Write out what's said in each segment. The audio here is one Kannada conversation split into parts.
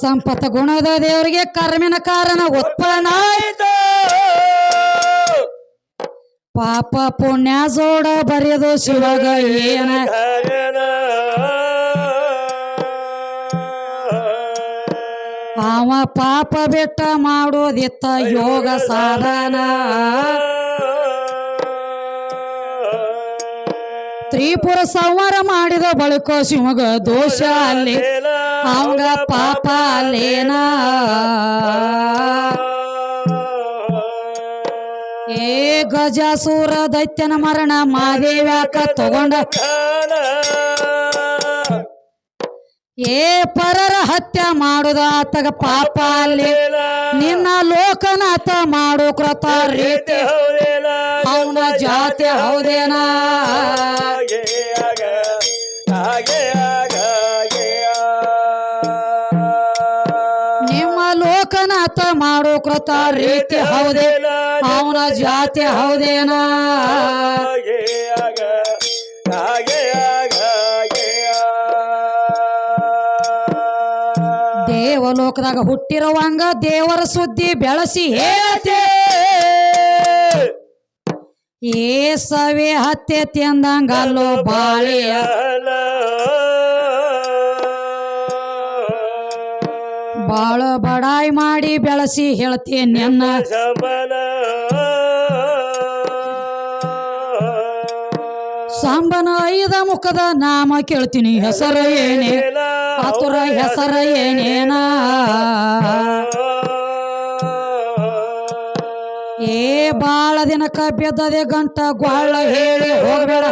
ಸಂಪತ್ತ ಗುಣದ ದೇವರಿಗೆ ಕರ್ಮಿನ ಕಾರಣ ಉತ್ಪನ್ನ ಆಯ್ತು ಪಾಪ ಪುಣ್ಯ ಜೋಡ ಬರೆಯದು ಶಿವಗ ಏನ. ಅವ ಪಾಪ ಬೆಟ್ಟ ಮಾಡೋದಿತ್ತ ಯೋಗ ಸಾಧನ. ತ್ರಿಪುರ ಸಂವಾರ ಮಾಡಿದ ಬಳಿಕ ಶಿವಗ ದೋಷ ಅಲ್ಲಿ ಅವಂಗ ಪಾಪ ಅಲ್ಲೇನ? ಏ ಗಜಾಸೂರ ದೈತ್ಯನ ಮರಣ ಮಾದೇವ್ಯಾಕ ತಗೊಂಡ? ಏ ಪರರ ಹತ್ಯ ಮಾಡುದ ಆತಗ ಪಾಪ ಅಲ್ಲಿ? ನಿನ್ನ ಲೋಕನಾಥ ಮಾಡು ಕೃತ ರೀತಿ. ಅವನ ಜಾತಿ ಹೌದೇನ? ಕೃತ ರೀತಿ ಹೌದೇ ಅವನ ಜಾತಿ ಹೌದೇನ? ದೇವಲೋಕದಾಗ ಹುಟ್ಟಿರುವಂಗ ದೇವರ ಸುದ್ದಿ ಬೆಳಸಿ ಹೇಳತೆ. ಏ ಸವೆ ಹತ್ಯೆ ತಿಂದಂಗಲ್ಲೋ ಬಾಳೆಯ ಬಾಳ ಬಡಾಯಿ ಮಾಡಿ ಬೆಳಸಿ ಹೇಳ್ತೇನೆ ನಿನ್ನ. ಸಾಂಬನ. ಐದ ಮುಖದ ನಾಮ ಕೇಳ್ತೀನಿ ಹೆಸರ ಏನೇ? ಆತುರ ಹೆಸರ ಏನೇನಾ? ಏ ಬಾಳ ದಿನಕ್ಕ ಬೆದ್ದದೆ ಗಂಟ ಗ್ವಾಳ ಹೇಳಿ ಹೋಗಬೇಡ.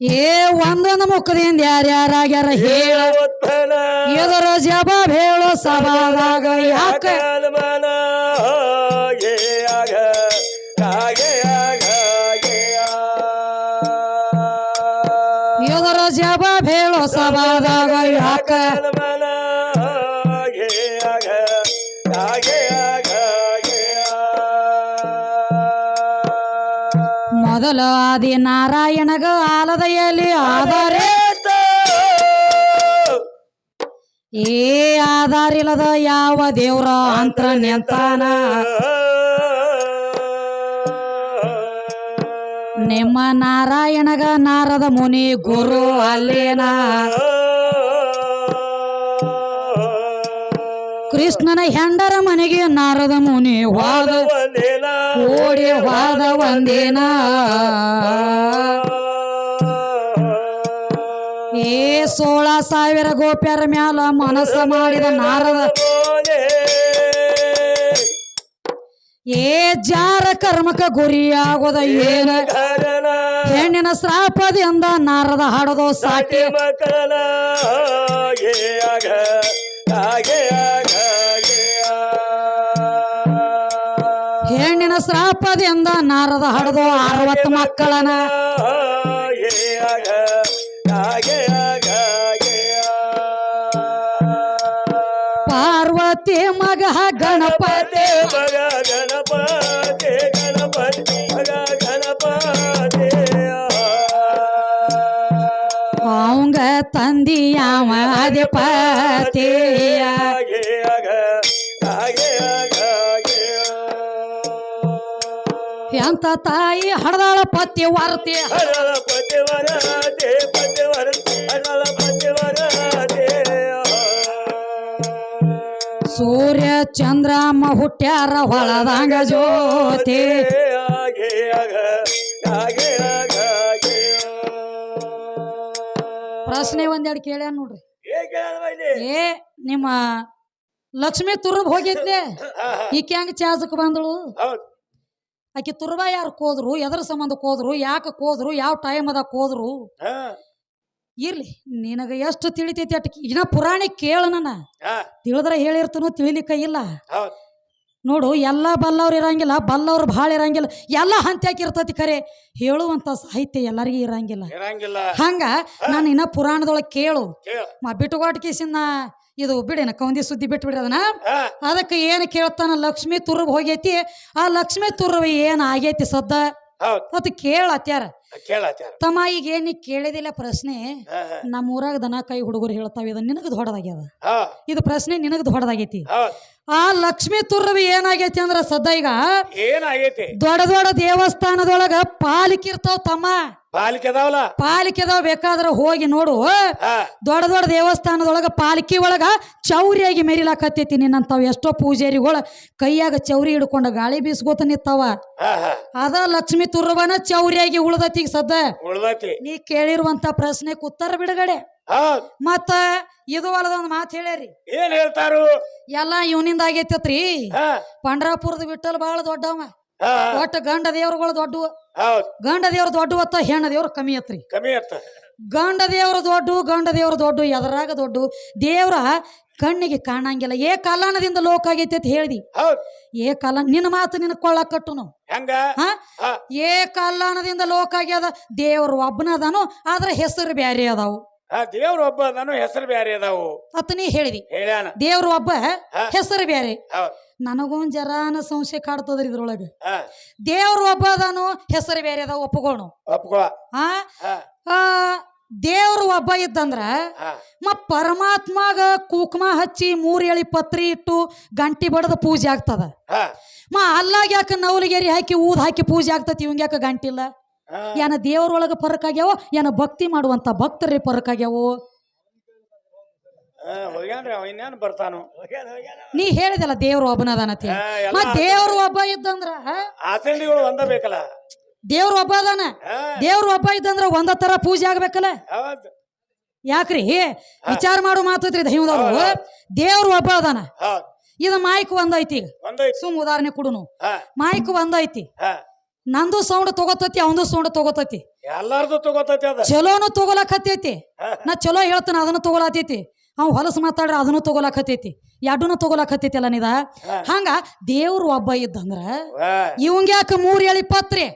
ಏ ಒಂದೊಂದು ಮುಖದಿಂದ ಯಾರ್ಯಾರಾಗ್ಯಾರ ಹೇಳ. ಎದರ ಜವಾಬ್ ಹೇಳೋ ಸಭಾದಾಗ ಯಾಕ? ಎದರ ಜವಾಬ್ ಹೇಳೋ ಸಭಾದಾಗ ಯಾಕ? ಮೊದಲ ಆದಿ ನಾರಾಯಣಗ ಆಲದ ಎಲಿ ಆಧಾರೆ ಏ ಆಧಾರ ಇಲ್ಲದ ಯಾವ ದೇವ್ರ ಅಂತರ ನಿಂತಾನ ನಿಮ್ಮ ನಾರಾಯಣಗ ನಾರದ ಮುನಿ ಗುರು ಅಲ್ಲೇನ? ಕೃಷ್ಣನ ಹೆಂಡರ ಮನೆಗೆ ನಾರದ ಮುನಿ ವಾದ ಓಡಿ ವಾದ ಒಂದೇನ? ಏ ಸೋಳ ಸಾವಿರ ಗೋಪ್ಯರ ಮ್ಯಾಲ ಮನಸ್ಸ ಮಾಡಿದ ನಾರದ ಏ ಜಾರ ಕರ್ಮಕ ಗುರಿಯಾಗೋದ ಏನ? ಹೆಣ್ಣಿನ ಶ್ರಾಪದಿಂದ ನಾರದ ಹಾಡೋದು ಸಾಟಿ? ಮಕ್ಕಳ ಶ್ರಾಪದಿಂದ ನಾರದ ಹಡದು ಅರವತ್ತು ಮಕ್ಕಳನ. ಪಾರ್ವತಿ ಮಗ, ಗಣಪತಿ. ಮಗ ಗಣಪತಿ ಗಣಪತಿ ಮಗ ಗಣಪತಿ ಅವಂಗ ತಂದಿಯ ಅವ ಅಧಿಪತಿಯ ಎಂತ ತಾಯಿ ಹಡದಾಳ ಪತಿ ವಾರತಿ ಸೂರ್ಯ ಚಂದ್ರಮ್ಮ ಹುಟ್ಟ್ಯಾರ ಹೊಳದಂಗ ಜ್ಯೋತಿ. ಪ್ರಶ್ನೆ ಒಂದೆರಡು ಕೇಳ್ಯಾನ ನೋಡ್ರಿ? ಏ ನಿಮ್ಮ ಲಕ್ಷ್ಮಿ ತುರ್ಬ್ ಹೋಗಿದ್ದೆ. ಈಕೆ ಹೆಂಗ್ ಚಾಜಕ್ ಬಂದಳು? ಆಕಿ ತುರ್ಬ ಯಾರು ಕೋದ್ರು ಎದ್ರ ಸಂಬಂಧ ಕೋದ್ರು ಯಾಕೆ ಕೋದ್ರು ಯಾವ ಟೈಮ್ ಅದ ಕೋದ್ರು? ಇರ್ಲಿ ನಿನಗ ಎಷ್ಟು ತಿಳಿತೈತಿ ಅಟ್ ಇನ್ನ ಪುರಾಣಿ ಕೇಳು ನನ್ನ. ತಿಳಿದ್ರ ಹೇಳಿರ್ತನು ತಿಳಿಲಿಕ್ಕ ಇಲ್ಲ. ನೋಡು ಎಲ್ಲ ಬಲ್ಲವ್ರು ಇರಂಗಿಲ್ಲ ಬಲ್ಲವ್ರು ಭಾಳ ಇರಂಗಿಲ್ಲ. ಎಲ್ಲ ಹಂತ್ಯಾಕ ಇರ್ತೈತಿ ಖರೆ. ಹೇಳುವಂತ ಸಾಹಿತ್ಯ ಎಲ್ಲರಿಗೂ ಇರಂಗಿಲ್ಲ. ಹಂಗ ನಾನು ಇನ್ನ ಪುರಾಣದೊಳಗೆ ಕೇಳು. ಕೇಳ. ಮಾ ಬಿಟ್ಟುಗಾಟ್ಕೇಸಿನ ಇದು ಬಿಡೇನ ಕೌಂದಿ ಸುದ್ದಿ ಬಿಟ್ಟು ಬಿಡ ಅದನ್ನ ಅದಕ್ಕೆ ಏನು ಕೇಳ್ತಾನ ಲಕ್ಷ್ಮಿ ತುರ್ಬ್ ಹೋಗೈತಿ. ಆ ಲಕ್ಷ್ಮಿ ತುರ್ವ ಏನ್ ಆಗೈತಿ ಸದ್ದ? ಅದು ಕೇಳತ್ಯಾರ. ತಮ್ಮ ಈಗ ಏನ್ ಕೇಳಿದಿಲ್ಲ ಪ್ರಶ್ನೆ ನಮ್ಮ ಊರಾಗ ದನ ಕೈ ಹುಡುಗರು ಹೇಳ್ತಾವ ಇದು ನಿನಗೆ ದೊಡ್ಡದಾಗ್ಯದ ಇದು ಪ್ರಶ್ನೆ ನಿನಗೆ ದೊಡ್ಡದಾಗೈತಿ ಆ ಲಕ್ಷ್ಮಿ ತುರ್ರವಿ ಏನಾಗೈತಿ ಅಂದ್ರ ಸದ್ದ ಈಗ ಏನಾಗೈತಿ ದೊಡ್ಡ ದೊಡ್ಡ ದೇವಸ್ಥಾನದೊಳಗ ಪಾಲಿಕೆ ಇರ್ತಾವ ತಮ್ಮ. ಪಾಲಿಕೆ ಪಾಲಿಕೆದಾವ್ ಬೇಕಾದ್ರ ಹೋಗಿ ನೋಡು. ದೊಡ್ಡ ದೊಡ್ಡ ದೇವಸ್ಥಾನದೊಳಗ ಪಾಲಿಕೆ ಒಳಗ ಚೌರಿಯಾಗಿ ಮೆರಿಲಾಕತ್ತೈತಿ ನಿನ್ನಂತಾವ್ ಎಷ್ಟೋ ಪೂಜಾರಿಗಳ. ಕೈಯಾಗ ಚೌರಿ ಹಿಡ್ಕೊಂಡ ಗಾಳಿ ಬೀಸ್ಕೋತ ನಿಂತಾವ. ಅದ ಲಕ್ಷ್ಮಿ ತುರ್ರವನ ಚೌರಿಯಾಗಿ ಉಳ್ದತಿ ಸದ್ದ. ನೀ ಕೇಳಿರುವಂತ ಪ್ರಶ್ನೆ ಉತ್ತರ ಬಿಡುಗಡೆ. ಮತ್ತ ಇದು ಅಲ್ಲದ ಒಂದು ಮಾತು ಹೇಳ್ಯಾರಿ. ಏನ್ ಹೇಳ್ತಾರು? ಎಲ್ಲಾ ಇವನಿಂದ ಆಗೈತತ್ರಿ. ಪಂಡ್ರಾಪುರದ ಬಿಟ್ಟಲ್ ಬಹಳ ದೊಡ್ಡವ. ಒಟ್ಟ ಗಂಡ ದೇವ್ರುಗಳು ದೊಡ್ಡವು. ಗಂಡ ಗಂಡ ದೊಡ್ಡ ಹೊತ್ತ ಹೆಣ್ಣ ದೇವ್ರು ಕಮ್ಮಿ ಅತ್ರಿ. ಕಮ್ಮಿ ಅತ್ತ. ಗಂಡ ದೇವ್ರು ದೊಡ್ಡ ಗಂಡ ದೇವ್ರು ದೊಡ್ಡ ಎದರಾಗ ದೊಡ್ಡ ದೇವ್ರ ಕಣ್ಣಿಗೆ ಕಾಣಂಗಿಲ್ಲ. ಏ ಕಾಲಾನದಿಂದ ಲೋಕ ಆಗೈತಿ ಅಂತ ಹೇಳ್ದಿ. ಏ ಕಾಲ ನಿನ್ನ ಮಾತು ನಿನ್ನ ಕೊಳ್ಳ ಕಟ್ಟು ನಾವು. ಏ ಕಾಲಾನದಿಂದ ಲೋಕ ಆಗ್ಯದ ದೇವ್ರು ಒಬ್ಬನ ಅದಾನು ಆದ್ರೆ ಹೆಸರು ಬ್ಯಾರೆ ಅದಾವು. ದೇವ್ರ ಒಬ್ಬ ನಾನು ಹೆಸರು ಬ್ಯಾರೆ ಅದಾವು. ಅತ್ತ ನೀ ಹೇಳಿದಿ. ದೇವ್ರ ದೇವ್ರು ಒಬ್ಬ. ಹೆಸರು ಬ್ಯಾರೆ. ನನಗೊಂದ್ ಜರಾನ ಸಂಶಯ ಕಾಡ್ತದ್ರಿ ಇದ್ರೊಳಗ. ದೇವ್ರ ಒಬ್ಬ ಅದಾನು ಹೆಸರು ಬೇರೆ ಅದಾವ ಒಪ್ಪಗೋಣ ಆ? ದೇವ್ರು ಒಬ್ಬ ಇದ್ದಂದ್ರ ಮ ಪರಮಾತ್ಮಾಗ ಕುಕ್ಮ ಹಚ್ಚಿ ಮೂರ್ ಎಳಿ ಪತ್ರಿ ಇಟ್ಟು ಗಂಟಿ ಬಡದ ಪೂಜೆ ಆಗ್ತದ. ಮ ಅಲ್ಲಾಗ ಯಾಕ ನವಲಿಗೇರಿ ಹಾಕಿ ಊದ್ ಹಾಕಿ ಪೂಜೆ ಆಗ್ತತಿ ಇವಂಗ ಯಾಕ ಗಂಟಿಲ್ಲ ಏನ ದೇವ್ರೊಳಗ ಪರಕ್ ಆಗ್ಯಾವ ಏನ ಭಕ್ತಿ ಮಾಡುವಂತ ಭಕ್ತರಿ ಪರಕ್ ಆಗ್ಯಾವೋ? ಹಾ, ಹೋಗ್ಯಾನ್ರಿ ಅವ ಇನ್ನೇನು ಬರ್ತಾನು. ನೀ ಹೇಳಿದಲ್ಲ ದೇವ್ರು ಒಬ್ಬನದಾನತಿ ದೇವ್ರ ಹಾ, ದೇವ್ರು ಒಬ್ಬ ಇದ್ದಂದ್ರ ಆಚರಣೆಗಳು ಒಂದ ಬೇಕಲ್ಲ. ದೇವ್ರು ಒಬ್ಬ ಅದಾನ. ಹಾ. ದೇವ್ರು ಒಬ್ಬ ಇದ್ದಂದ್ರ ಒಂದ ತರ ಪೂಜೆ ಆಗ್ಬೇಕಲ್ಲ. ಹೌದ್. ಯಾಕ್ರಿ? ವಿಚಾರ ಮಾಡೋ ಮಾತೈತ್ರಿ ದೈವದವ್ರು ದೇವ್ರ ದೇವ್ರು ಒಬ್ಬ ಅದಾನ. ಹೌದ್ ಇದು ಮಾಯಕ್ ಒಂದೈತಿ ಈಗ. ಒಂದೈತಿ ಸುಮ್ ಉದಾಹರಣೆ ಕೊಡುನು. ಹಾ. ಮಾಯ್ಕ್ ಒಂದೈತಿ ಹಾ. ನಂದು ಸೌಂಡ್ ತಗೋತತಿ ಅವಂದು ಸೌಂಡ್ ತಗೋತತಿ. ಎಲ್ಲಾರ್ದು ತಗೋತೈತಿ ಅದ. ಚಲೋನು ತಗೋಲಕತ್ತೈತಿ. ಹಾ. ನಾ ಚಲೋ ಹೇಳ್ತಾನ ಅದನ್ನ ತಗೋಲತೈತಿ ಅವ್ ಹೊಲಸು ಮಾತಾಡ್ರೆ ಅದನ್ನು ತಗೋಲಕತ್ತೈತಿ ಎರಡೂನು ತಗೋಲಕತ್ತೈತಿ ಅಲ್ಲ ನಿದ. ಹಂಗ ದೇವ್ರು ಒಬ್ಬ ಇದ್ದಂದ್ರ ಇವಂಗ್ ಯಾಕೆ ಮೂರ್ ಎಳಿ ಪತ್ರಿ?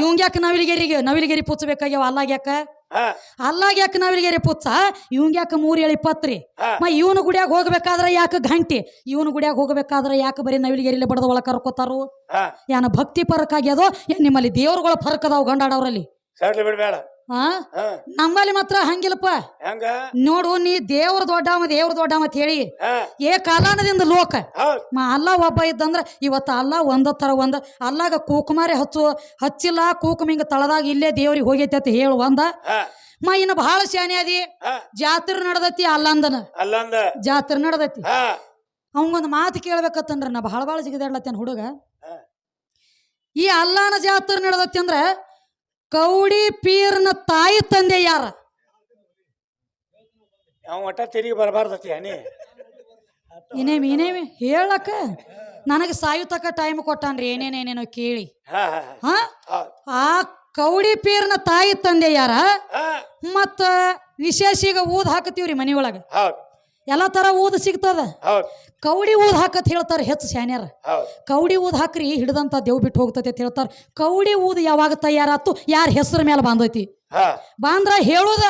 ಇವಂಗ್ ಯಾಕೆ ನವಿಲಿಗೆರಿಗೆ ನವಿಲಿಗೆರಿ ಪುಚ್ಚಬೇಕಾಗ್ಯಾವ? ಅಲ್ಲಾಗ್ಯಾಕ ಅಲ್ಲಾಗ ಯಾಕೆ ನವಿಲಿಗೆರಿ ಪುಚ್ಚ? ಇವಂಗ್ಯಾಕ ಮೂರ್ ಎಳಿ ಪತ್ರಿ. ಮ ಇವನು ಗುಡಿಯಾಗ ಹೋಗ್ಬೇಕಾದ್ರ ಯಾಕೆ ಗಂಟಿ ಇವನು ಗುಡಿಯಾಗ ಹೋಗ್ಬೇಕಾದ್ರ ಯಾಕೆ ಬರೀ ನವಿಲಿಗೆರಿಲಿ ಬಡದ ಒಳ ಕರ್ಕೋತಾರು ಯಾನ ಏನ ಭಕ್ತಿ ಪರಕ್ಕಾಗ್ಯದೋ ಆಗ್ಯದೋ ಏನ್ ನಿಮ್ಮಲ್ಲಿ ದೇವ್ರುಗಳ ಫರಕ್ ಅದಾವ ಗಂಡಾಡವ್ರಲ್ಲಿ ನಮ್ಮಲ್ಲಿ ಮಾತ್ರ ಹಂಗಿಲ್ಲಪ್ಪ. ಹೆಂಗ? ನೋಡು ನೀ ದೇವ್ರ ದೊಡ್ಡವ ದೇವ್ರ ದೊಡ್ಡವ ಅಂತ ಹೇಳಿ. ಏ ಕಾಲಾನದಿಂದ ಲೋಕ. ಮಾ ಮ ಅಲ್ಲ ಒಬ್ಬ ಇದ್ದಂದ್ರ ಇವತ್ತ ಅಲ್ಲ ಒಂದ ತರ ಒಂದ. ಅಲ್ಲಾಗ ಕೂಕುಮಾರಿ ಹಚ್ಚು ಹಚ್ಚಿಲ್ಲ ಕೂಕುಮ ಹಿಂಗ ತಳದಾಗ ಇಲ್ಲೇ ದೇವ್ರಿಗೆ ಹೋಗೈತಿ ಅಂತ ಹೇಳು ಒಂದ. ಮಾ ಮ ಇನ್ನು ಬಹಳ ಶಾನೆ ಅದಿ. ಜಾತ್ರೆ ನಡದತಿ ಅಲ್ಲಂದನ ಅಲ್ಲಂದ. ಜಾತ್ರೆ ನಡದತಿ. ಅವಂಗೊಂದು ಮಾತು ಕೇಳ್ಬೇಕತ್ತಂದ್ರ ನಾ ಬಹಳ ಬಹಳ ಜಿಗಿದಾಡ್ಲತ್ತೇನ ಹುಡುಗ. ಈ ಅಲ್ಲಾನ ಜಾತ್ರೆ ನಡೆದತಿ ಅಂದ್ರ ಕೌಡಿ ಪೀರ್ನ ತಾಯಿ ತಂದೆ ಯಾರ? ಅವ ಒಟ್ಟ ತಿರುಗಿ ಬರಬಾರ್ದತಿ ಹನಿ. ಏನೇಮಿ ಹೇಳಕ್ಕ. ನನಗೆ ಸಾಯುತಕ್ಕ ಟೈಮ್ ಕೊಟ್ಟಾನ್ರಿ ಏನೇನೇನೇನೋ ಕೇಳಿ. ಹಾ ಹಾ ಆ ಕೌಡಿ ಪೀರ್ನ ತಾಯಿ ತಂದೆ ಯಾರ? ಹಾ. ಮತ್ತ ವಿಶೇಷ ಈಗ ಊದ್ ಹಾಕತೀವ್ರಿ ಮನಿಯೊಳಗ. ಹೌದ್. ಎಲ್ಲ ತರ ಊದ್ ಸಿಗ್ತದ? ಕೌಡಿ ಊದ್ ಹಾಕತ್ ಹೇಳ್ತಾರ ಹೆಚ್ಚು ಸ್ಯಾನ್ಯರ್ ಕೌಡಿ ಊದ್ ಹಾಕ್ರಿ ಹಿಡ್ದಂತ ದೇವ್ ಬಿಟ್ಟು ಹೋಗ್ತೈತಿ ಅಂತ ಹೇಳ್ತಾರ. ಕೌಡಿ ಊದ್ ಯಾವಾಗ ತಯಾರಾತು? ಯಾರ ಹೆಸರ ಮೇಲೆ ಬಂದೈತಿ? ಬಾಂದ್ರ ಹೇಳುದ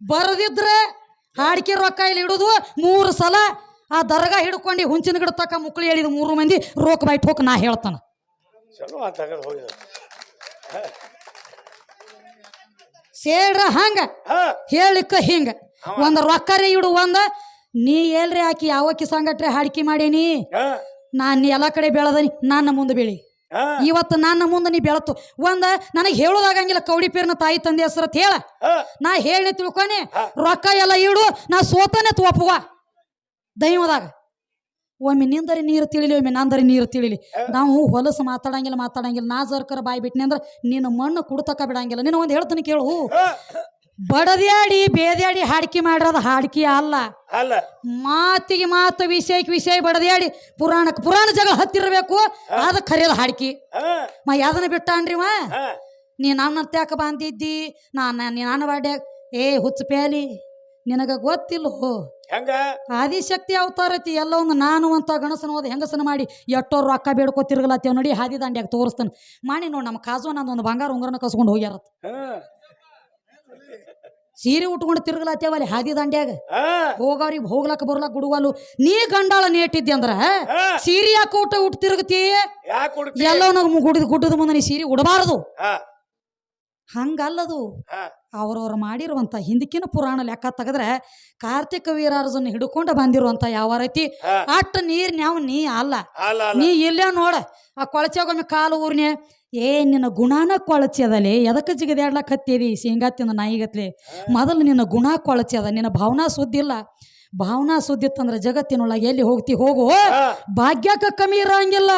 ಬರದಿದ್ರ ಹಾಡಿಕೆ ರೊಕ್ಕ ಇಲ್ಲಿ ಇಡುದು ಮೂರು ಸಲ ಆ ದರ್ಗಾ ಹಿಡ್ಕೊಂಡು ಹುಂಚಿನ ಗಿಡ ತಕ್ಕ ಮುಕ್ಳು ಹೇಳಿದ ಮೂರು ಮಂದಿ ರೋಕ್ ಬೈಟ್ ಹೋಗ್ ನಾ ಹೇಳ್ತಾನ. ಸೇಡ್ರ ಹಂಗ ಹಾ. ಹೇಳಿಕ್ಕ ಹಿಂಗ. ಒಂದ್ ರೊಕ್ಕರಿ ಇಡು ಒಂದ ನೀ ಎಲ್ರಿ ಆಕಿ ಯಾವ ಕಿಸಂಗಟ್ರೆ ಹಾಡಿಕೆ ಮಾಡೇನಿ? ನಾನು ಎಲ್ಲ ಕಡೆ ಬೆಳೆದನಿ ನನ್ನ ಮುಂದೆ ಬೆಳಿ. ಇವತ್ತು ನನ್ನ ಮುಂದೆ ನೀ ಬೆಳತು. ಒಂದ ನನಗೆ ಹೇಳೋದಾಗಂಗಿಲ್ಲ ಕೌಡಿ ಪೇರ್ನ ತಾಯಿ ತಂದೆ ಹೆಸರು ಅಂತ ಹೇಳ. ನಾ ಹೇಳಿ ತಿಳ್ಕೊನಿ ರೊಕ್ಕ ಎಲ್ಲ ಇಡು ನಾ ಸೋತನೆ ಒಪ್ಪುವ ದೈವದಾಗ. ಒಮ್ಮೆ ನಿಂದರಿ ನೀರು ತಿಳಿಲಿ ಒಮ್ಮೆ ನಂದರಿ ನೀರು ತಿಳಿಲಿ. ನಾವು ಹೊಲಸು ಮಾತಾಡಂಗಿಲ್ಲ ಮಾತಾಡಂಗಿಲ್ಲ ನಾ ಜರ್ಕರ ಬಾಯಿ ಬಿಟ್ನಿ ಅಂದ್ರೆ ನಿನ್ನ ಮಣ್ಣು ಕುಡ್ತಕ್ಕ ಬಿಡಂಗಿಲ್ಲ. ನಿನ್ನ ಒಂದು ಹೇಳ್ತೀನಿ ಕೇಳು. ಹಾ. ಬಡದ್ಯಾಡಿ ಬೇದ್ಯಾಡಿ ಹಾಡ್ಕಿ ಮಾಡಿರೋದು ಹಾಡ್ಕಿ ಅಲ್ಲ. ಅಲ್ಲ. ಮಾತಿಗೆ ಮಾತು ವಿಷಯಕ್ಕೆ ವಿಷಯ ಬಡದ್ಯಾಡಿ ಪುರಾಣಕ್ಕೆ ಪುರಾಣ ಜಗ ಹತ್ತಿರಬೇಕು ಅದ ಕರೆಯೋದು ಹಾಡ್ಕಿ. ಮಾ ಯಾದನ ಬಿಟ್ಟಾನ್ರಿ ಮಾ. ನೀ ನನ್ನ ತ್ಯಾಕ ಬಂದಿದ್ದಿ ನಾನು ನಾನು ಬಾಡ್ಯಾಗ ಏ ಹುಚ್ಚ ಪ್ಯಾಲಿ ನಿನಗ ಗೊತ್ತಿಲ್ಲ? ಹೋ ಆದಿಶಕ್ತಿ ಅವತಾರತಿ ಎಲ್ಲ ಒಂದು ನಾನು ಅಂತ ಗಣಸನ ಹೋದ ಹೆಂಗಸನ ಮಾಡಿ ಎಷ್ಟೋರು ರೊಕ್ಕ ಬೇಡ್ಕೋತಿರ್ಗಲತ್ತೇವ್ ನೋಡಿ ಹಾದಿ ದಾಂಡ್ಯಾಗ ತೋರಿಸ್ತಾನೆ. ಮಾಡಿ ನೋಡಿ ನಮ್ಮ ಕಾಜು ಒಂದು ಬಂಗಾರ ಉಂಗ್ರನ ಕಸ್ಕೊಂಡು ಹೋಗ್ಯಾರತ್ತ ಸೀರೆ ಉಟ್ಕೊಂಡು ತಿರುಗಲತ್ತೇವಲ್ಲಿ ಹಾದಿ ದಂಡ್ಯಾಗ? ಹೋಗವ್ರಿಗೆ ಹೋಗ್ಲಕ್ಕ ಬರ್ಲಕ್ಕ ಗುಡುಗಲು ನೀ ಗಂಡಾಳ ನೇಟಿದ್ದೆ ಅಂದ್ರ ಸೀರೆ ಯಾಕೆ ಊಟ ಉಟ್ ತಿರುಗತಿ? ಎಲ್ಲೋ ನಾವು ಗುಡಿದ ಗುಡ್ಡದ ಮುಂದೆ ನೀ ಸೀರೆ ಉಡಬಾರದು. ಹಂಗಲ್ಲದು. ಅವರವ್ರು ಮಾಡಿರುವಂಥ ಹಿಂದಕ್ಕಿನ ಪುರಾಣ ಲೆಕ್ಕ ತೆಗೆದ್ರೆ ಕಾರ್ತಿಕ ವೀರಾರ್ಜುನ ಹಿಡ್ಕೊಂಡು ಬಂದಿರುವಂತ ಯಾವ ರೀತಿ ಹಾ. ಅಷ್ಟು ನೀರು ನಾವು ನೀ ಅಲ್ಲ. ನೀ ಇಲ್ಲೇ ನೋಡ. ಆ ಕೊಳಚೆಗೊಮ್ಮೆ ಕಾಲು ಊರ್ನೆ ಏ ನಿನ್ನ ಗುಣಾನ ಕೊಳಚಿ ಅದಲೆ. ಎದಕ್ಕೆ ಜಿಗದಾಡ್ಲಕ್ಕ ಹತ್ತೀರಿ ಶೇಂಗಾ ತಿಂದ ನಾಯಿಗತ್ಲೆ ಮೊದಲು ನಿನ್ನ ಗುಣ ಕೊಳಚಿ ಅದ. ನಿನ್ನ ಭಾವನಾ ಸುದ್ದಿ ಇಲ್ಲ. ಭಾವನಾ ಸುದ್ದಿ ಇತ್ತಂದ್ರೆ ಜಗತ್ತಿನೊಳಗೆ ಎಲ್ಲಿ ಹೋಗ್ತಿ ಹೋಗು. ಭಾಗ್ಯಕ್ಕ ಕಮ್ಮಿ ಇರೋಂಗಿಲ್ಲ.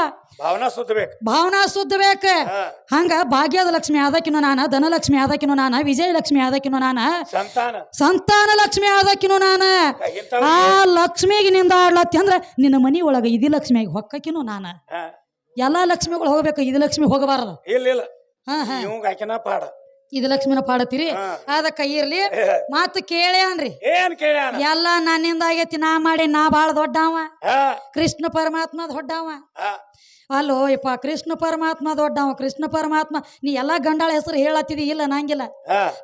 ಭಾವನಾ ಸುದ್ದಿ ಭಾವನಾ ಸುದ್ದ ಬೇಕ. ಹಾ. ಹಂಗ ಭಾಗ್ಯದ ಲಕ್ಷ್ಮಿ ಆದಕಿನೂ ನಾನ ಧನಲಕ್ಷ್ಮಿ ಆದಕ್ಕಿನ್ನು ನಾನ ವಿಜಯಲಕ್ಷ್ಮಿ ಆದಕಿನೂ ನಾನ ಸಂತಾನ. ಸಂತಾನ ಲಕ್ಷ್ಮಿ ಆದಕಿನೂ ನಾನ. ಆ ಲಕ್ಷ್ಮಿಗೆ ನಿಂದ ಆಡ್ಲತ್ತಿ ಅಂದ್ರ ನಿನ್ನ ಮನಿ ಒಳಗ ಇದಿ ಲಕ್ಷ್ಮಿಯಾಗಿ ಹೊಕ್ಕಕಿನೋ ನಾನ. ಎಲ್ಲಾ ಲಕ್ಷ್ಮಿಗಳು ಹೋಗ್ಬೇಕು. ಇದು ಲಕ್ಷ್ಮಿ ಹೋಗಬಾರದು. ಇಲ್ಲ ಇಲ್ಲ. ಹಾ ಹಾ. ಇವಂಗ ಆಕಿನ ಪಾಡ. ಇದು ಲಕ್ಷ್ಮಿನ ಪಾಡತ್ತೀರಿ ಅದ ಅದಕ್ಕ ಇರ್ಲಿ ಮಾತು ಕೇಳೇ ಅನ್ರಿ. ಏನ್ ಕೇಳ್ಯಾನ ಎಲ್ಲ ನನ್ನಿಂದ ಆಗೈತಿ ನಾ ಮಾಡಿ ನಾ ಬಾಳ ದೊಡ್ಡವ. ಕೃಷ್ಣ ಪರಮಾತ್ಮ ದೊಡ್ಡವ. ಅಲ್ಲೋ ಯಪ್ಪ ಕೃಷ್ಣ ಪರಮಾತ್ಮ ದೊಡ್ಡವ ಕೃಷ್ಣ ಪರಮಾತ್ಮ. ನೀ ಎಲ್ಲಾ ಗಂಡಾಳ ಹೆಸರು ಹೇಳತ್ತಿದಿ? ಇಲ್ಲ ನಂಗಿಲ್ಲ.